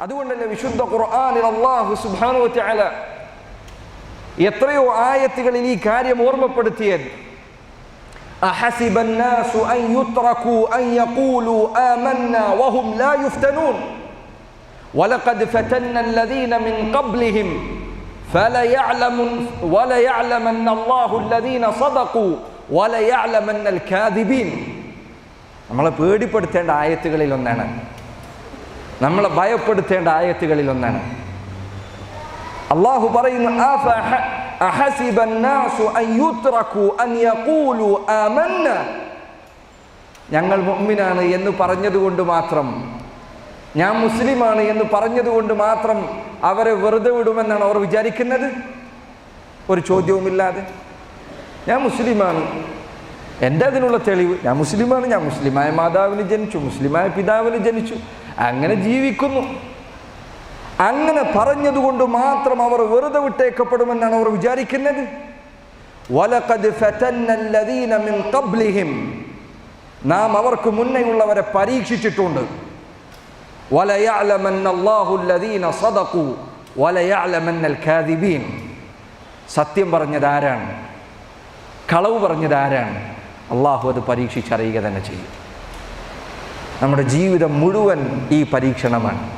അതുകൊണ്ടല്ലേ വിശുദ്ധ ഖുർആനിൽ അള്ളാഹു സുബ്ഹാനഹു വതആല എത്രയോ ആയത്തുകളിൽ ഈ കാര്യം ഓർമ്മപ്പെടുത്തിയത് أحسب الناس أن يتركوا أن يقولوا آمنا وهم لا يفتنون ولقد فتنا الذين من قبلهم فليعلمن وليعلمن الله الذين صدقوا وليعلمن الكاذبين നമ്മളെ പേടിപ്പെടുത്തേണ്ട ആയത്തുകളിൽ ഒന്നാണ് നമ്മളെ ഭയപ്പെടുത്തേണ്ട ആയത്തുകളിൽ ഒന്നാണ് അള്ളാഹു പറയുന്നു "അഫഹ- അഹസിബ الناس أن يتركوا أن يقولوا آمنا ഞങ്ങൾ മുഅ്മിനാണ് എന്ന് പറഞ്ഞതുകൊണ്ട് മാത്രം ഞാൻ മുസ്ലിമാണ് എന്ന് പറഞ്ഞതുകൊണ്ട് മാത്രം അവരെ വെറുതെ വിടുമെന്നാണ് അവർ വിചാരിക്കുന്നത് ഒരു ചോദ്യവുമില്ലാതെ ഞാൻ മുസ്ലിമാണ് എൻ്റെ അതിനുള്ള തെളിവ് ഞാൻ മുസ്ലിമാണ് ഞാൻ മുസ്ലിമായ മാതാവിന് ജനിച്ചു മുസ്ലിമായ പിതാവിന് ജനിച്ചു അങ്ങനെ ജീവിക്കുന്നു. അങ്ങനെ പറഞ്ഞതുകൊണ്ട് മാത്രം അവർ വെറുതെ വിട്ടേക്കപ്പെടുമെന്നാണ് അവർ വിചാരിക്കുന്നത്. നാം അവർക്ക് മുന്നെയുള്ളവരെ പരീക്ഷിച്ചിട്ടുണ്ട്. സത്യം പറഞ്ഞത് ആരാണ്? കളവ് പറഞ്ഞത് ആരാണ്? അള്ളാഹു അത് പരീക്ഷിച്ചറിയുക തന്നെ ചെയ്യും. നമ്മുടെ ജീവിതം മുഴുവൻ ഈ പരീക്ഷണമാണ്.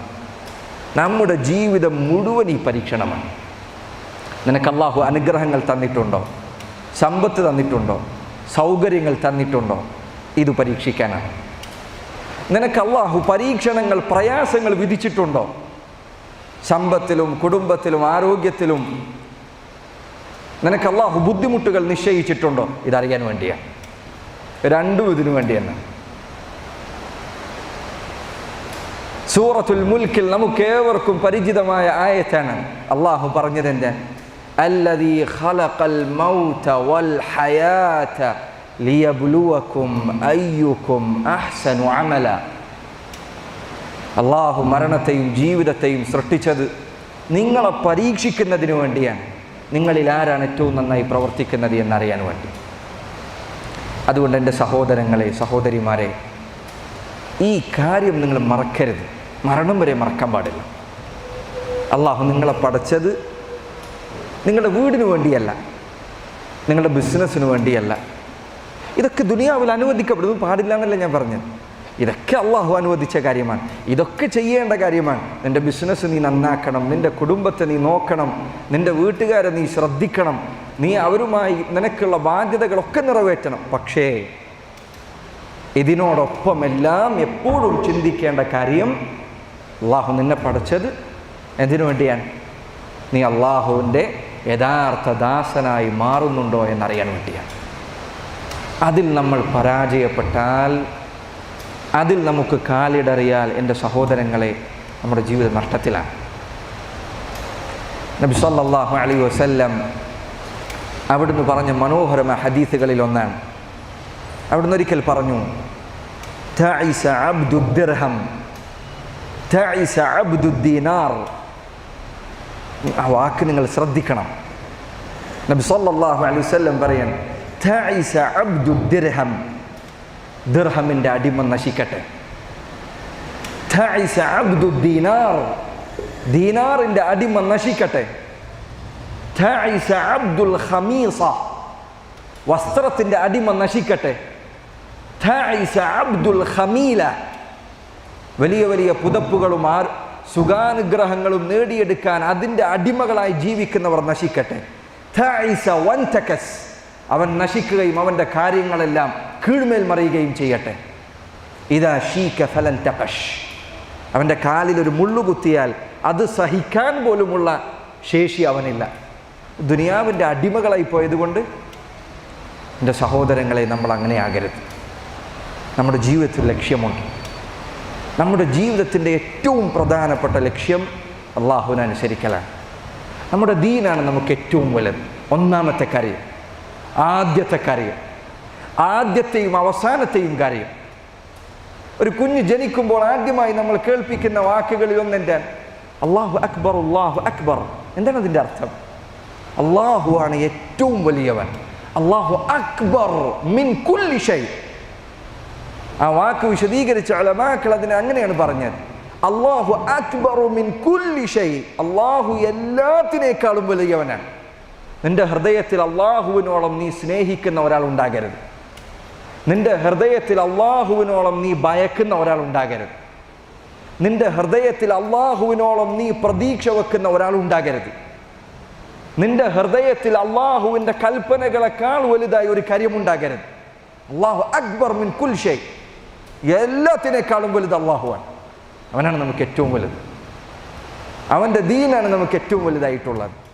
നമ്മുടെ ജീവിതം മുഴുവൻ ഈ പരീക്ഷണമാണ്. നിനക്ക് അള്ളാഹു അനുഗ്രഹങ്ങൾ തന്നിട്ടുണ്ടോ? സമ്പത്ത് തന്നിട്ടുണ്ടോ? സൗകര്യങ്ങൾ തന്നിട്ടുണ്ടോ? ഇത് പരീക്ഷിക്കാനാണ്. നിനക്ക് അള്ളാഹു പരീക്ഷണങ്ങൾ പ്രയാസങ്ങൾ വിധിച്ചിട്ടുണ്ടോ? സമ്പത്തിലും കുടുംബത്തിലും ആരോഗ്യത്തിലും നിനക്ക് അള്ളാഹു ബുദ്ധിമുട്ടുകൾ നിശ്ചയിച്ചിട്ടുണ്ടോ? ഇതറിയാൻ വേണ്ടിയാണ്. രണ്ടും ഇതിനു വേണ്ടി തന്നെ സൂറത്തുൽ മുൽക്കിൽ നമുക്ക് ഏവർക്കും പരിചിതമായ ആയത്താണ് അള്ളാഹു പറഞ്ഞതെന്റെ അല്ലതി ഖലഖൽ മൗത വൽ ഹയാത ലിയബ്ലുവക്കും അയ്യുക്കും അഹ്സനു അമല. അള്ളാഹു മരണത്തെയും ജീവിതത്തെയും സൃഷ്ടിച്ചത് നിങ്ങളെ പരീക്ഷിക്കുന്നതിന് വേണ്ടിയാണ്. നിങ്ങളിൽ ആരാണ് ഏറ്റവും നന്നായി പ്രവർത്തിക്കുന്നത് എന്നറിയാൻ വേണ്ടി. അതുകൊണ്ട് എന്റെ സഹോദരങ്ങളെ സഹോദരിമാരെ ഈ കാര്യം നിങ്ങൾ മറക്കരുത്. മരണം വരെ മറക്കാൻ പാടില്ല. അള്ളാഹു നിങ്ങളെ പഠിച്ചത് നിങ്ങളുടെ വീടിന് വേണ്ടിയല്ല നിങ്ങളുടെ ബിസിനസ്സിന് വേണ്ടിയല്ല. ഇതൊക്കെ ദുനിയാവിൽ അനുവദിക്കപ്പെടുന്നു. പാടില്ല എന്നല്ല ഞാൻ പറഞ്ഞത്. ഇതൊക്കെ അള്ളാഹു അനുവദിച്ച കാര്യമാണ്. ഇതൊക്കെ ചെയ്യേണ്ട കാര്യമാണ്. നിന്റെ ബിസിനസ് നീ നന്നാക്കണം. നിന്റെ കുടുംബത്തെ നീ നോക്കണം. നിന്റെ വീട്ടുകാരെ നീ ശ്രദ്ധിക്കണം. നീ അവരുമായി നിനക്കുള്ള ബാധ്യതകളൊക്കെ നിറവേറ്റണം. പക്ഷേ ഇതിനോടൊപ്പം എല്ലാം എപ്പോഴും ചിന്തിക്കേണ്ട കാര്യം അള്ളാഹു നിന്നെ പഠിച്ചത് എന്തിനു വേണ്ടിയാണ്? നീ അള്ളാഹുവിന്റെ യഥാർത്ഥ ദാസനായി മാറുന്നുണ്ടോ എന്നറിയാൻ വേണ്ടിയാണ്. അതിൽ നമ്മൾ പരാജയപ്പെട്ടാൽ അതിൽ നമുക്ക് കാലിടറിയാൽ എന്റെ സഹോദരങ്ങളെ നമ്മുടെ ജീവിതം നഷ്ടത്തിലാണ്. നബി സല്ലാഹു അലി വസല്ലം അവിടുന്ന് പറഞ്ഞ മനോഹരമായ ഹദീസുകളിൽ ഒന്നാണ്. അവിടുന്ന് ഒരിക്കൽ പറഞ്ഞു അബ്ദുദ്ദിർഹം ദീനാർ ആ വാക്ക് നിങ്ങൾ ശ്രദ്ധിക്കണം. നബി സല്ലാഹു അലൈഹി വല്ലം പറയണം ദിർഹം ദിർഹമിന്റെ അടിമ നശിക്കട്ടെ. ദീനാർ ദീനാറിന്റെ അടിമ നശിക്കട്ടെ. അബ്ദുൽ ഹമീസ വസ്ത്രത്തിന്റെ അടിമ നശിക്കട്ടെ. അബ്ദുൽ ഹമീല വലിയ വലിയ പുതപ്പുകളും ആർ സുഖാനുഗ്രഹങ്ങളും നേടിയെടുക്കാൻ അതിന്റെ അടിമകളായി ജീവിക്കുന്നവർ നശിക്കട്ടെ. അവൻ നശിക്കുകയും അവന്റെ കാര്യങ്ങളെല്ലാം കീഴ്മേൽ മറിയുകയും ചെയ്യട്ടെ. ഇതാ ഷീക്ക ഫലൻ തപഷ് അവന്റെ കാലിൽ ഒരു കുത്തിയാൽ അത് സഹിക്കാൻ പോലുമുള്ള ശേഷി അവനില്ല. ദുനിയാവിന്റെ അടിമകളായി പോയതുകൊണ്ട് എന്റെ സഹോദരങ്ങളെ നമ്മൾ അങ്ങനെ ആകരുത്. നമ്മുടെ ജീവിതത്തിൽ ലക്ഷ്യമുണ്ട്. നമ്മുടെ ജീവിതത്തിന്റെ ഏറ്റവും പ്രധാനപ്പെട്ട ലക്ഷ്യം അള്ളാഹുവിനെ അനുസരിക്കലാണ്. നമ്മുടെ ദീനാണ് നമുക്ക് ഏറ്റവും വലുത്. ഒന്നാമത്തെ കാര്യം ആദ്യത്തെ കാര്യം ആദ്യത്തെയും അവസാനത്തെയും കാര്യം. ഒരു കുഞ്ഞ് ജനിക്കുമ്പോൾ ആദ്യമായി നമ്മൾ കേൾപ്പിക്കുന്ന വാക്കുകളിൽ ഒന്നെന്റെ അള്ളാഹു അക്ബർ അള്ളാഹു അക്ബർ. എന്താണ് അതിന്റെ അർത്ഥം? അള്ളാഹു ആണ് ഏറ്റവും വലിയവൻ. അള്ളാഹു അക്ബർ മിൻ കുല്ലി ഷൈ. ആ വാക്ക് വിശദീകരിച്ച അലമാക്കൾ അതിനെ അങ്ങനെയാണ് പറഞ്ഞത്. അള്ളാഹു അക്ബറു മിൻ കുല്ലി ഷൈ. അള്ളാഹു എല്ലാത്തിനേക്കാളും വലിയവനാണ്. നിന്റെ ഹൃദയത്തിൽ അള്ളാഹുവിനോളം നീ സ്നേഹിക്കുന്ന ഒരാൾ ഉണ്ടാകരുത്. നിന്റെ ഹൃദയത്തിൽ അള്ളാഹുവിനോളം നീ ഭയക്കുന്ന ഒരാൾ ഉണ്ടാകരുത്. നിന്റെ ഹൃദയത്തിൽ അള്ളാഹുവിനോളം നീ പ്രതീക്ഷ വെക്കുന്ന ഒരാൾ ഉണ്ടാകരുത്. നിന്റെ ഹൃദയത്തിൽ അള്ളാഹുവിന്റെ കൽപ്പനകളെക്കാൾ വലുതായി ഒരു കാര്യമുണ്ടാകരുത്. അള്ളാഹു അക്ബർ മിൻ കുൽ ഷൈ. എല്ലാത്തിനേക്കാളും വലുത് അള്ളാഹുവാണ് അവനാണ് നമുക്ക് ഏറ്റവും വലുത്. അവന്റെ ദീനാണ് നമുക്ക് ഏറ്റവും വലുതായിട്ടുള്ളത്.